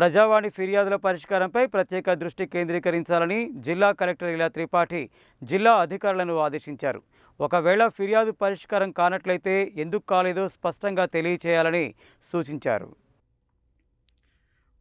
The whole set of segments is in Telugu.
ప్రజావాణి ఫిర్యాదుల పరిష్కారంపై ప్రత్యేక దృష్టి కేంద్రీకరించాలని జిల్లా కలెక్టర్ ఇలా త్రిపాఠి జిల్లా అధికారులను ఆదేశించారు. ఒకవేళ ఫిర్యాదు పరిష్కారం కానట్లయితే ఎందుకు కాలేదో స్పష్టంగా తెలియచేయాలని సూచించారు.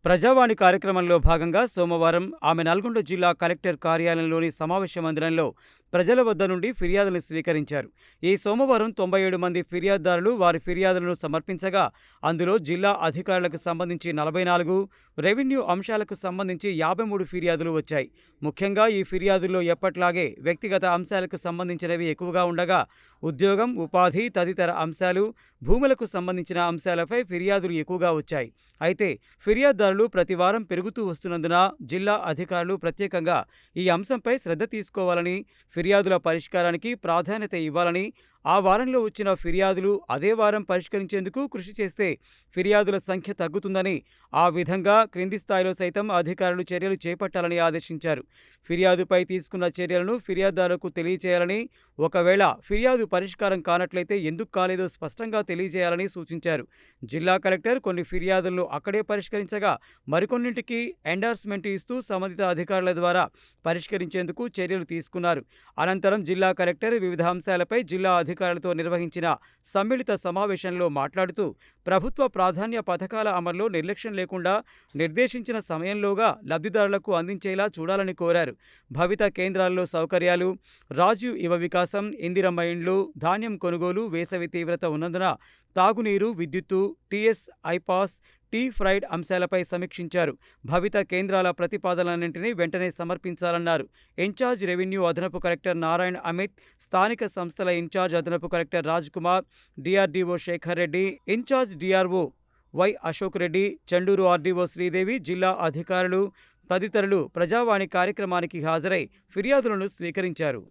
ప్రజావాణి కార్యక్రమంలో భాగంగా సోమవారం ఆమె నల్గొండ జిల్లా కలెక్టర్ కార్యాలయంలోని సమావేశ మందిరంలో ప్రజల వద్ద నుండి ఫిర్యాదులు స్వీకరించారు. ఈ సోమవారం తొంభై ఏడు మంది ఫిర్యాదుదారులు వారి ఫిర్యాదులను సమర్పించగా అందులో జిల్లా అధికారులకు సంబంధించి నలభై నాలుగు రెవెన్యూ అంశాలకు సంబంధించి యాభై మూడు ఫిర్యాదులు వచ్చాయి. ముఖ్యంగా ఈ ఫిర్యాదుల్లో ఎప్పట్లాగే వ్యక్తిగత అంశాలకు సంబంధించినవి ఎక్కువగా ఉండగా ఉద్యోగం ఉపాధి తదితర అంశాలు భూములకు సంబంధించిన అంశాలపై ఫిర్యాదులు ఎక్కువగా వచ్చాయి. అయితే ఫిర్యాదుదారులు ప్రతి వారం పెరుగుతూ వస్తున్నందున జిల్లా అధికారులు ప్రత్యేకంగా ఈ అంశంపై శ్రద్ధ తీసుకోవాలని ఫిర్యాదుల పరిష్కారానికి ప్రాధాన్యత ఇవ్వాలని ఆ వారంలో వచ్చిన ఫిర్యాదులు అదే వారం పరిష్కరించేందుకు కృషి చేస్తే ఫిర్యాదుల సంఖ్య తగ్గుతుందని ఆ విధంగా క్రింది స్థాయిలో సైతం అధికారులు చర్యలు చేపట్టాలని ఆదేశించారు. ఫిర్యాదుపై తీసుకున్న చర్యలను ఫిర్యాదుదారులకు తెలియచేయాలని ఒకవేళ ఫిర్యాదు పరిష్కారం కానట్లయితే ఎందుకు కాలేదో స్పష్టంగా తెలియజేయాలని సూచించారు. జిల్లా కలెక్టర్ కొన్ని ఫిర్యాదులను అక్కడే పరిష్కరించగా మరికొన్నింటికి ఎండార్స్మెంట్ ఇస్తూ సంబంధిత అధికారుల ద్వారా పరిష్కరించేందుకు చర్యలు తీసుకున్నారు. అనంతరం జిల్లా కలెక్టర్ వివిధ అంశాలపై జిల్లా అధికారులతో నిర్వహించిన సమ్మిళిత సమావేశంలో మాట్లాడుతూ ప్రభుత్వ ప్రాధాన్య పథకాల అమల్లో నిర్లక్ష్యం లేకుండా నిర్దేశించిన సమయంలోగా లబ్ధిదారులకు అందించేలా చూడాలని కోరారు. భవిత కేంద్రాల్లో సౌకర్యాలు రాజీవ్ యువ వికాసం ఇందిరమ్మ ఇండ్లు ధాన్యం కొనుగోలు వేసవి తీవ్రత ఉన్నందున తాగునీరు విద్యుత్తు టీఎస్ ఐపాస్ టీ ఫ్రైడ్ అంశాలపై సమీక్షించారు. భవిత కేంద్రాల ప్రతిపాదనలన్నింటినీ వెంటనే సమర్పించాలన్నారు. ఇన్ఛార్జ్ రెవెన్యూ అదనపు కలెక్టర్ నారాయణ అమిత్ స్థానిక సంస్థల ఇన్ఛార్జ్ అదనపు collector Raj Kumar DRDO Shekhar Reddy incharge DRO Y Ashok Reddy Chenduru RDO Sridevi జిల్లా అధికారులు తదితరులు ప్రజావాణి కార్యక్రమానికి హాజరై ఫిర్యాదులను స్వీకరించారు.